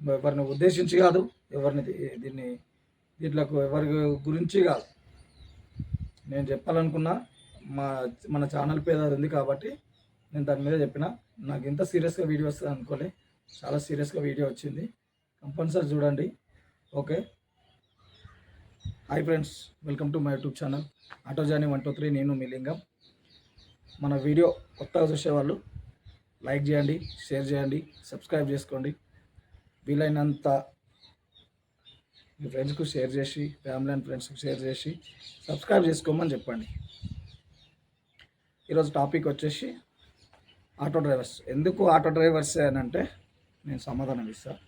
ఎవరిని ఉద్దేశించి కాదు ఎవరిని దీన్ని దీంట్లోకి ఎవరి గురించి కాదు. నేను చెప్పాలనుకున్నా మా మన ఛానల్ పేరు అది ఉంది కాబట్టి నేను దాని మీద చెప్పిన. నాకు ఇంత సీరియస్గా వీడియో వస్తుంది అనుకోలే చాలా సీరియస్గా వీడియో వచ్చింది. కంపల్సరీ చూడండి. Okay. Hi friends welcome to my YouTube channel. Auto Jani one two three నేను మీ లింగం. మన వీడియో కొత్తగా చూసేవాళ్ళు లైక్ చేయండి షేర్ చేయండి సబ్స్క్రైబ్ చేసుకోండి. వీలైనంత మీ ఫ్రెండ్స్కు షేర్ చేసి ఫ్యామిలీ అండ్ ఫ్రెండ్స్కి షేర్ చేసి సబ్స్క్రైబ్ చేసుకోమని చెప్పండి. ఈరోజు టాపిక్ వచ్చేసి ఆటో డ్రైవర్స్. ఎందుకు ఆటో డ్రైవర్స్ అని అంటే నేను సమాధానం ఇస్తాను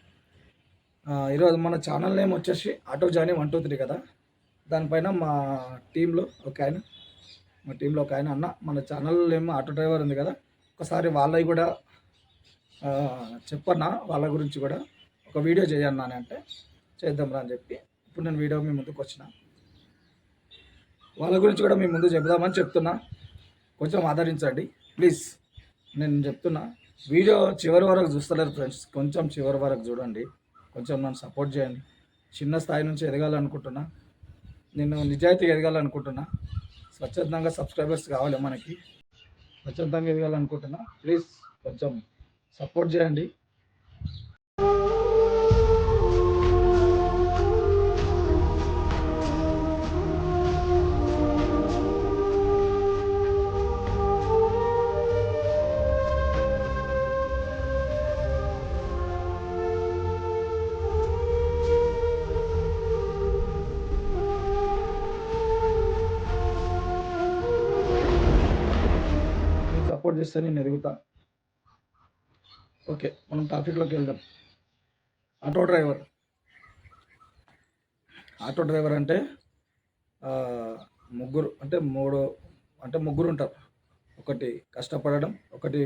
ఈరోజు మన ఛానల్ నేమ్ వచ్చేసి auto Jani one two three కదా. దానిపైన మా టీంలో ఒక ఆయన మా టీంలో ఒక ఆయన అన్న మన ఛానల్ ఏమో ఆటో డ్రైవర్ ఉంది కదా. ఒకసారి వాళ్ళవి కూడా చెప్పన్నా వాళ్ళ గురించి కూడా. ఒక వీడియో చేయన్నా అంటే చేద్దాంరా అని చెప్పి ఇప్పుడు నేను వీడియో మీ ముందుకు వచ్చిన. వాళ్ళ గురించి కూడా మీ ముందు చెప్దామని చెప్తున్నా. కొంచెం ఆదరించండి. ప్లీజ్. నేను చెప్తున్నా వీడియో చివరి వరకు చూస్తలేరు ఫ్రెండ్స్. కొంచెం చివరి వరకు చూడండి. కొంచెం నన్ను సపోర్ట్ చేయండి. చిన్న స్థాయి నుంచి ఎదగాలనుకుంటున్నా. నేను నిజాయితీగా ఎదగాలనుకుంటున్నా. స్వచ్ఛందంగా సబ్స్క్రైబర్స్ కావాలి మనకి. స్వచ్ఛందంగా ఎదగాలనుకుంటున్నా. ప్లీజ్ కొంచెం సపోర్ట్ చేయండి. సపోర్ట్ చేస్తే నేను ఎదుగుతా ఓకే మనం టాపిక్లోకి వెళ్దాం. Auto driver. ఆటో డ్రైవర్ అంటే ముగ్గురు అంటే మూడు అంటే ముగ్గురు ఉంటారు. ఒకటి కష్టపడడం ఒకటి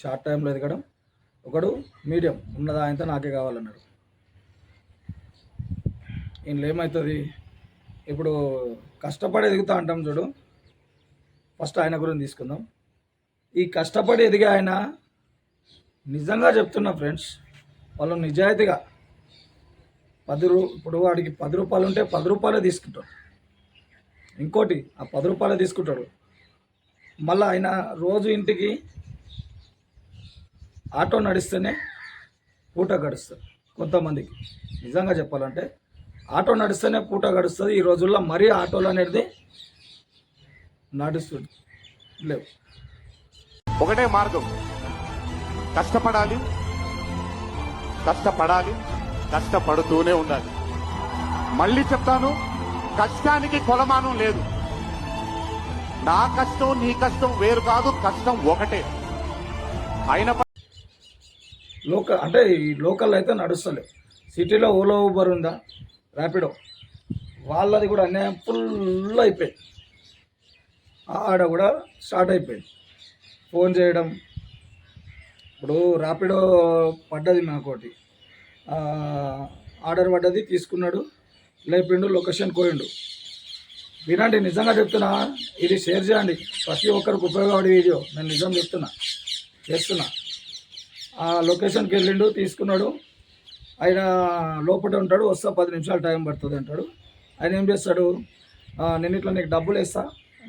షార్ట్ టైంలో ఎదగడం ఒకడు మీడియం ఉన్నదా ఆయనతో నాకే కావాలన్నాడు. ఇందులో ఏమవుతుంది ఇప్పుడు కష్టపడి ఎదుగుతా అంటాం చూడు. ఫస్ట్ ఆయన గురించి తీసుకుందాం. ఈ కష్టపడి ఎదిగే ఆయన నిజంగా చెప్తున్నా ఫ్రెండ్స్ వాళ్ళు నిజాయితీగా పది రూ ఇప్పుడు వాడికి పది రూపాయలు ఉంటే పది రూపాయలే తీసుకుంటాడు. ఇంకోటి ఆ పది రూపాయలే తీసుకుంటాడు. మళ్ళీ ఆయన రోజు ఇంటికి ఆటో నడిస్తేనే పూట గడుస్తుంది కొంతమందికి. నిజంగా చెప్పాలంటే ఆటో నడిస్తేనే పూట గడుస్తుంది. ఈ రోజుల్లో మరీ ఆటోలు అనేది నడుస్తుంది లేవు. ఒకటే మార్గం. కష్టపడాలి కష్టపడాలి కష్టపడుతూనే ఉండాలి. మళ్ళీ చెప్తాను కష్టానికి కొలమానం లేదు. నా కష్టం నీ కష్టం వేరు కాదు కష్టం ఒకటే. అయిన లోకల్ అంటే ఈ లోకల్ అయితే నడుస్తలే. సిటీలో ఓలో ఊబర్ ఉందా? ర్యాపిడో వాళ్ళది కూడా అన్యాయం ఫుల్ అయిపోయింది. ఆడ కూడా స్టార్ట్ అయిపోయింది. ఫోన్ చేయడం. ఇప్పుడు ర్యాపిడో పడ్డది నాకోటి ఆర్డర్ పడ్డది తీసుకున్నాడు. లేపిండు లొకేషన్ పోయిండు. వినండి నిజంగా చెప్తున్నా ఇది షేర్ చేయండి. ప్రతి ఒక్కరికి ఉపయోగపడే వీడియో. నేను నిజం చెప్తున్నా చేస్తున్నా. ఆ లొకేషన్కి వెళ్ళిండు తీసుకున్నాడు. ఆయన లోపల ఉంటాడు వస్తా పది నిమిషాలు టైం పడుతుంది అంటాడు. ఆయన ఏం చేస్తాడు? నేను ఇట్లా నీకు డబ్బులు వేస్తా.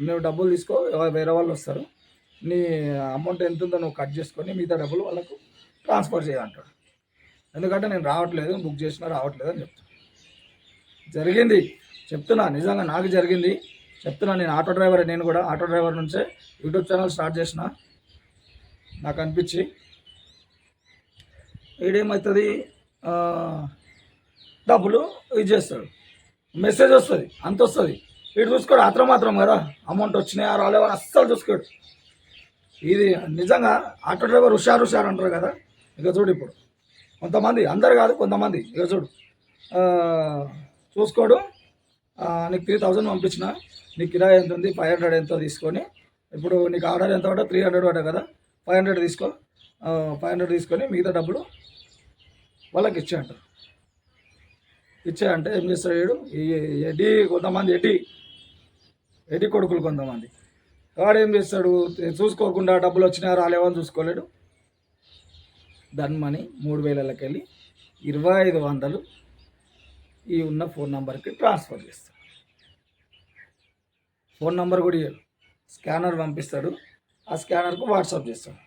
నువ్వు డబ్బులు తీసుకో వేరే వాళ్ళు వస్తారు. నీ అమౌంట్ ఎంత ఉందో నువ్వు కట్ చేసుకొని మిగతా డబ్బులు వాళ్ళకు ట్రాన్స్ఫర్ చేయంటాడు ఎందుకంటే నేను రావట్లేదు బుక్ చేసినా రావట్లేదు అని చెప్తాను జరిగింది. చెప్తున్నా నిజంగా నాకు జరిగింది. చెప్తున్నా నేను ఆటో డ్రైవర్ నేను కూడా ఆటో డ్రైవర్ నుంచే యూట్యూబ్ ఛానల్ స్టార్ట్ చేసిన. నాకు అనిపించి ఈడేమవుతుంది డబ్బులు ఇది చేస్తాడు. మెసేజ్ వస్తుంది అంత వస్తుంది వీడు చూసుకోడు అత్రం మాత్రం కదా అమౌంట్ వచ్చినాయా రాలేవా అస్సలు చూసుకోడు. ఇది నిజంగా ఆటో డ్రైవర్ హుషారు హుషారు అంటారు కదా. ఇక చూడు ఇప్పుడు. కొంతమంది అందరు కాదు కొంతమంది. ఇక చూడు. చూసుకోడు. నీకు త్రీ థౌజండ్ పంపించిన. నీకు కిరాయి ఎంత ఉంది? ఫైవ్ హండ్రెడ్ ఎంతో తీసుకొని. ఇప్పుడు నీకు ఆర్డర్ ఎంత పడ్డా త్రీ హండ్రెడ్ పడ్డా కదా. ఫైవ్ హండ్రెడ్ తీసుకో. ఫైవ్ హండ్రెడ్ తీసుకొని మిగతా డబ్బులు వాళ్ళకి ఇచ్చేయంటారు ఇచ్చేయంటే ఏం చేస్తాడు వీడు? ఈ ఎడి కొంతమంది ఎడి ఎడి కొడుకులు కొంతమంది. వాడు ఏం చేస్తాడు? చూసుకోకుండా డబ్బులు వచ్చినా రాలేవని చూసుకోలేడు. ధన్ మనీ మూడు వేలకి వెళ్ళి ఇరవై ఐదు వందలు ఈ ఉన్న ఫోన్ నెంబర్కి ట్రాన్స్ఫర్ చేస్తాడు. ఫోన్ నెంబర్ కూడా ఇవ్వడు స్కానర్ పంపిస్తాడు. ఆ స్కానర్కు వాట్సాప్ చేస్తాడు.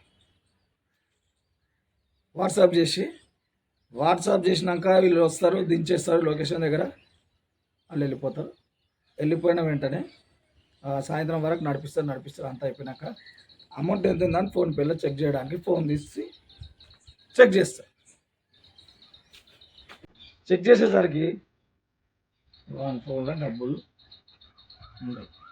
వాట్సాప్ చేసి వాట్సాప్ చేసినాక వీళ్ళు వస్తారు దించేస్తారు లొకేషన్ దగ్గర. వాళ్ళు వెళ్ళిపోతారు. వెళ్ళిపోయిన వెంటనే సాయంత్రం వరకు నడిపిస్తారు నడిపిస్తారు. అంతా అయిపోయినాక అమౌంట్ ఎంత ఉందని ఫోన్పేలో చెక్ చేయడానికి ఫోన్ తీసి చెక్ చేస్తారు. చెక్ చేసేసరికి వన్ ఫోన్లో డబ్బులు ఉండవు.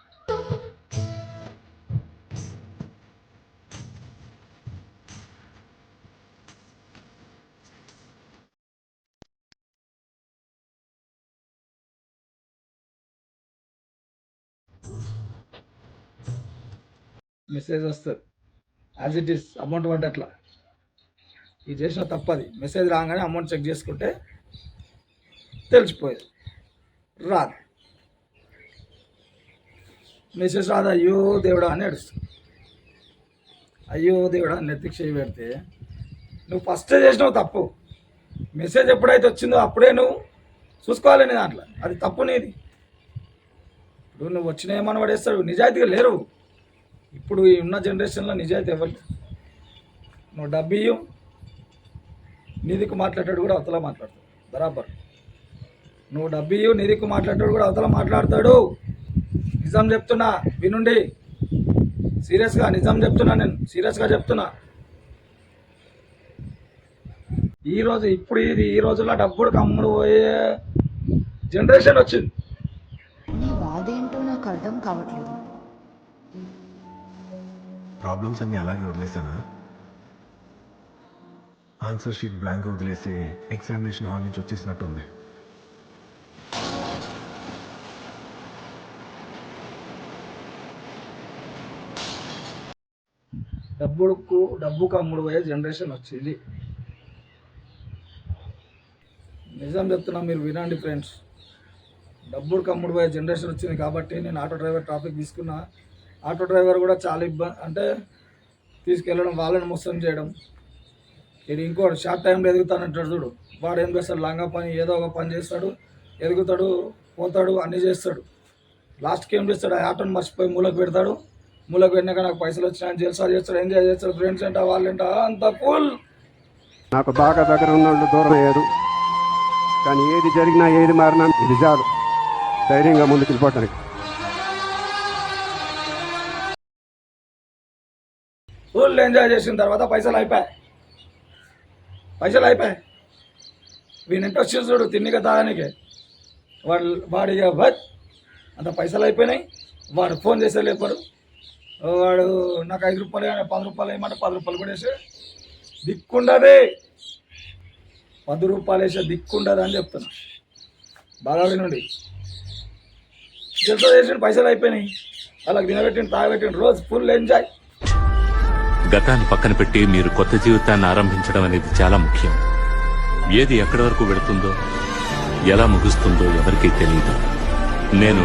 మెసేజ్ వస్తుంది యాజ్ ఇట్ ఈస్ అమౌంట్ పడ్డట్లా ఇది చేసిన తప్పది. మెసేజ్ రాగానే అమౌంట్ చెక్ చేసుకుంటే తెలిసిపోయేది. రాదు. మెసేజ్ రాదు అయ్యో దేవుడా అని ఏడుస్తుంది. అయ్యో దేవుడా నెత్తికి చేయి పెడితే నువ్వు ఫస్ట్ చేసినావు తప్పు. మెసేజ్ ఎప్పుడైతే వచ్చిందో అప్పుడే నువ్వు చూసుకోవాలి నీ దాంట్లో. అది తప్పు నీది. ఇప్పుడు నువ్వు వచ్చిన ఏమన్నా పడేస్తాడు నిజాయితీగా లేరు. ఇప్పుడు ఈ ఉన్న జనరేషన్లో నిజాయితీ ఎవరు నువ్వు డబ్బు నిధికి మాట్లాడాడు కూడా అవతల మాట్లాడతాడు. బరాబర్. నువ్వు డబ్బు నిధికి మాట్లాడాడు కూడా అవతల మాట్లాడతాడు. నిజం చెప్తున్నా వినుండి. సీరియస్గా నిజం చెప్తున్నా నేను సీరియస్గా చెప్తున్నా. ఈ రోజు ఇప్పుడు ఇది ఈ రోజుల్లో డబ్బుడు కమ్ముడు పోయే జనరేషన్ వచ్చింది. నీ బాధ ఏంటో నాకు అర్థం కావట్లేదు. ప్రాబ్లమ్స్ అన్నీ అలాగే వదిలేసానా ఆన్సర్ షీట్ బ్లాంక్ వదిలేసి ఎగ్జామినేషన్ హాల్ నుంచి వచ్చేసినట్టుంది. డబ్బుకు డబ్బుకు కమ్ముడు పోయే జనరేషన్ వచ్చింది. నిజం చెప్తున్నా మీరు వినండి ఫ్రెండ్స్ డబ్బుకు కమ్ముడు పోయే జనరేషన్ వచ్చింది కాబట్టి నేను ఆటో డ్రైవర్ ట్రాఫిక్ తీసుకున్నా. ఆటో డ్రైవర్ కూడా చాలా ఇబ్బంది అంటే తీసుకెళ్ళడం వాళ్ళని మోసం చేయడం. ఇది ఇంకోటి షార్ట్ టైంలో ఎదుగుతానంటాడు చూడు. వాడు ఏం చేస్తాడు? లంగా పని ఏదో ఒక పని చేస్తాడు. ఎదుగుతాడు పోతాడు అన్నీ చేస్తాడు. లాస్ట్కి ఏం చేస్తాడు? ఆ ఆటోని మర్చిపోయి మూలకు పెడతాడు. మూలకు పెట్టినాక నాకు పైసలు వచ్చినాయని జల్సా చేస్తాడు ఎంజాయ్ చేస్తాడు ఫ్రెండ్స్ అంట ఏంట అంత కూల్ నాకు బాగా దగ్గర ఉన్న దూరం అయ్యారు. కానీ ఏది జరిగినా ఏది మారినా ఇది చాలు. ధైర్యంగా ముందుకు వెళ్ళిపోవటానికి. ఫుల్ ఎంజాయ్ చేసిన తర్వాత పైసలు అయిపోయాయి. పైసలు అయిపోయాయి. వీని ఇంట్రెస్ట్ చూడు తిన్నిక తాగానికి వాడు వాడి బట్ అంత పైసలు అయిపోయినాయి. వాడు ఫోన్ చేసే లేపాడు వాడు నాకు ఐదు రూపాయలు కానీ పది రూపాయలు వేయమంటే పది రూపాయలు కూడా వేసే. దిక్కుండదే. పది రూపాయలు వేసే దిక్కుండదు అని చెప్తున్నా. బాగా నుండి. జల్తో చేసిన పైసలు అయిపోయినాయి. వాళ్ళకి తినబెట్టిన తాగబెట్టిన రోజు ఫుల్ ఎంజాయ్. గతాన్ని పక్కన పెట్టి మీరు కొత్త జీవితాన్ని ఆరంభించడం అనేది చాలా ముఖ్యం. ఏది ఎక్కడి వరకు వెళుతుందో ఎలా ముగుస్తుందో ఎవరికీ తెలియదు నేను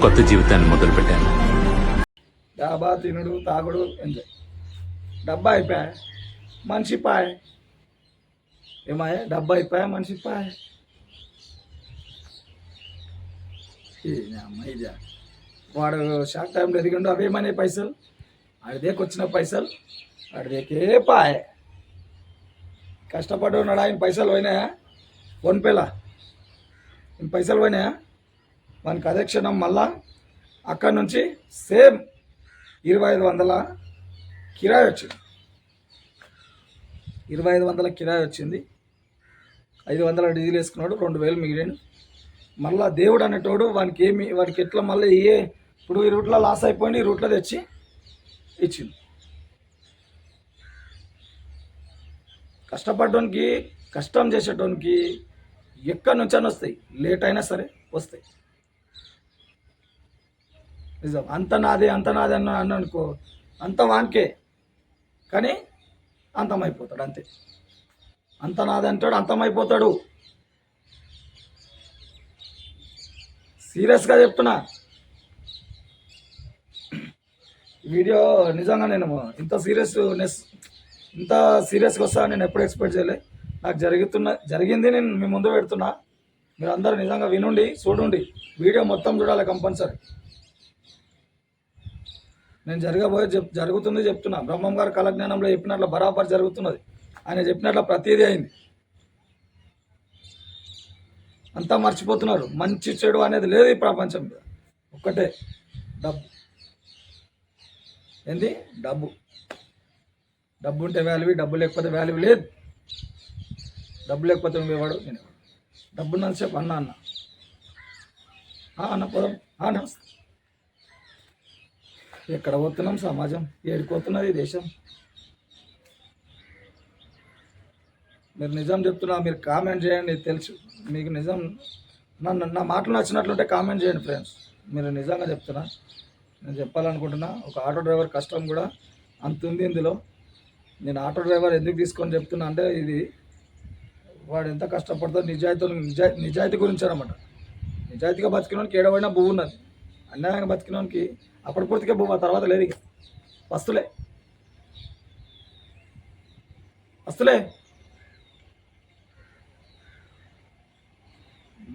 కొత్త జీవితాన్ని మొదలుపెట్టాను. డాబా తినుడు తాగుడు ఎంజాయ్. డబ్బా అయిపోయా? మనిషి పాయ్. ఏమాయ? డబ్బా అయిపోయా మనిషి పాయ్? వాడు షార్ట్ టైంలో ఎదిగిండు అవేమనే పైసలు? ఆడి వచ్చిన పైసలు వాడి పాయ. కష్టపడి ఉన్నాడు? ఆయన పైసలు పోయినాయా? ఫోన్పేలా? ఆయన పైసలు పోయినాయా? వానికి అదే క్షణం మళ్ళా అక్కడి నుంచి సేమ్ ఇరవై ఐదు వందల కిరాయి వచ్చింది. ఇరవై ఐదు వందల కిరాయి వచ్చింది. ఐదు వందల డీజిల్ వేసుకున్నాడు రెండు వేలు మిగిలింది మళ్ళా దేవుడు అనేటోడు వానికి ఏమి వాడికి ఎట్లా మళ్ళీ ఏ ఇప్పుడు ఈ రూట్లో లాస్ అయిపోయింది ఈ రూట్లో తెచ్చి ఇచ్చింది. కష్టపడడానికి కష్టం చేసేటోనికి ఎక్కడి నుంచైనా వస్తాయి. లేట్ అయినా సరే వస్తాయి. నిజం. అంత నాదే అంత నాదే అన్న అన్న అనుకో అంత వానికే. కానీ అంతమైపోతాడు అంతే. అంత నాదే అంటాడు అంతమైపోతాడు. సీరియస్గా చెప్తున్నా ఈ వీడియో నిజంగా నేను ఇంత సీరియస్నెస్ ఇంత సీరియస్గా వస్తా నేను ఎప్పుడు ఎక్స్పెక్ట్ చేయలే. నాకు జరుగుతున్న జరిగింది నేను మీ ముందు పెడుతున్నా. మీరు అందరూ నిజంగా వినుండి చూడండి. వీడియో మొత్తం చూడాలి కంపల్సరీ. నేను జరగబోయే చెప్ జరుగుతుంది చెప్తున్నా. బ్రహ్మం గారు కాలజ్ఞానంలో చెప్పినట్లు బరాబర్ జరుగుతున్నది. ఆయన చెప్పినట్లు ప్రతిదీ అయింది. అంతా మర్చిపోతున్నారు. మంచి చెడు అనేది లేదు ఈ ప్రపంచం మీద. ఒక్కటే. డబ్బు ఏంది? డబ్బు. డబ్బు ఉంటే వాల్యూ డబ్బు లేకపోతే వాల్యూ లేదు. డబ్బు లేకపోతే నువ్వేవాడు నేను డబ్బు ఉన్నంతసేపు అన్న అన్న. అన్న పదం. నమస్తే. ఎక్కడ పోతున్నాం? సమాజం. ఏడిపోతున్నది దేశం. మీరు నిజం చెప్తున్నా మీరు కామెంట్ చేయండి తెలుసు. మీకు నిజం నన్ను నా మాటలు నచ్చినట్లుంటే కామెంట్ చేయండి ఫ్రెండ్స్ మీరు నిజంగా చెప్తున్నా. నేను చెప్పాలనుకుంటున్నా ఒక ఆటో డ్రైవర్ కష్టం కూడా అంత ఉంది ఇందులో. నేను ఆటో డ్రైవర్ ఎందుకు తీసుకొని చెప్తున్నా అంటే ఇది వాడు ఎంత కష్టపడతాడు నిజాయితీ నిజాయి నిజాయితీ గురించి అనమాట నిజాయితీగా బతికినోనికి ఏడవైనా భూమి ఉన్నది. అన్యాయంగా బతికినోనికి అప్పటి పూర్తిగా భూమి ఆ తర్వాత లేదు ఇక. వస్తులే. వస్తులే.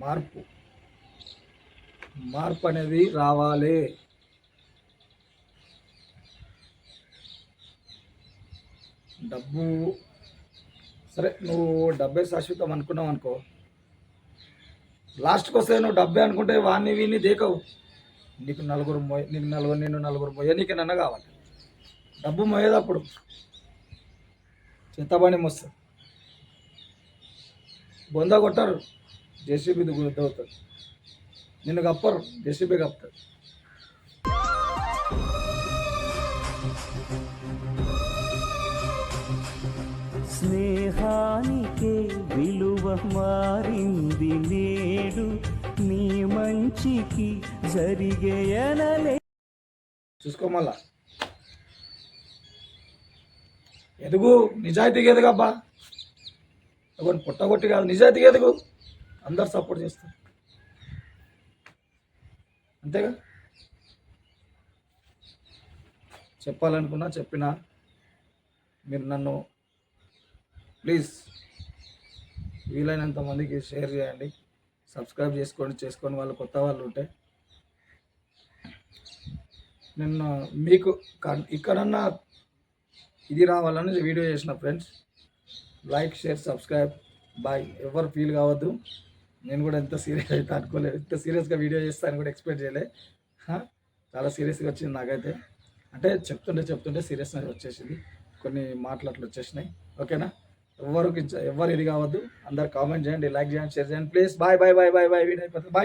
మార్పు. మార్పు అనేది రావాలి. డబ్బు సరే నువ్వు డబ్బే శాశ్వతం అనుకున్నావు అనుకో. లాస్ట్కి వస్తే నువ్వు డబ్బే అనుకుంటే వాడిని వీడిని దేకవు. నీకు నలుగురు మొయ నీకు నలుగురు నేను నలుగురు మొయ్య నీకు నన్న కావాలి. డబ్బు మొయ్యేదప్పుడు చేతబడి మోస్తుంది బొంద కొట్టారు. జేసీబీ అవుతారు. నిన్ను కప్పరు జేసీబీ కప్పుతారు. స్నేహానికే విలువ మారింది నేడు నీ మంచికి జరిగేయనలే. చూసుకో మళ్ళా. ఎదుగు నిజాయితీగా ఎదుగబ్బా. ఎవరిని పుట్టగొట్టి కాదు నిజాయితీగా ఎదుగు. అందరు సపోర్ట్ చేస్తారు. అంతేగా? చెప్పాలనుకున్నా చెప్పినా మీరు నన్ను ప్లీజ్ వీలైనంత మందికి షేర్ చేయండి. సబ్స్క్రైబ్ చేసుకోండి చేసుకొని వాళ్ళు కొత్త వాళ్ళు ఉంటే. నిన్న మీకు క- ఇక్కడన్నా ఇది రావాలని వీడియో చేసిన friends like share subscribe. Bye. ఎవరు ఫీల్ కావద్దు. నేను కూడా ఎంత సీరియస్ అయితే అనుకోలేదు ఎంత సీరియస్గా వీడియో చేస్తాను కూడా ఎక్స్పెక్ట్ చేయలే. చాలా సీరియస్గా వచ్చింది నాకైతే. అంటే చెప్తుంటే చెప్తుంటే సీరియస్నెస్ వచ్చేసింది. కొన్ని మాటలు అట్లా వచ్చేసినాయి. ఓకేనా? ఎవరికి ఎవరు ఇది కావద్దు. అందరు కామెంట్ చేయండి లైక్ చేయండి షేర్ చేయండి. Please bye bye bye bye bye video అయిపోతుంది. బాయ్.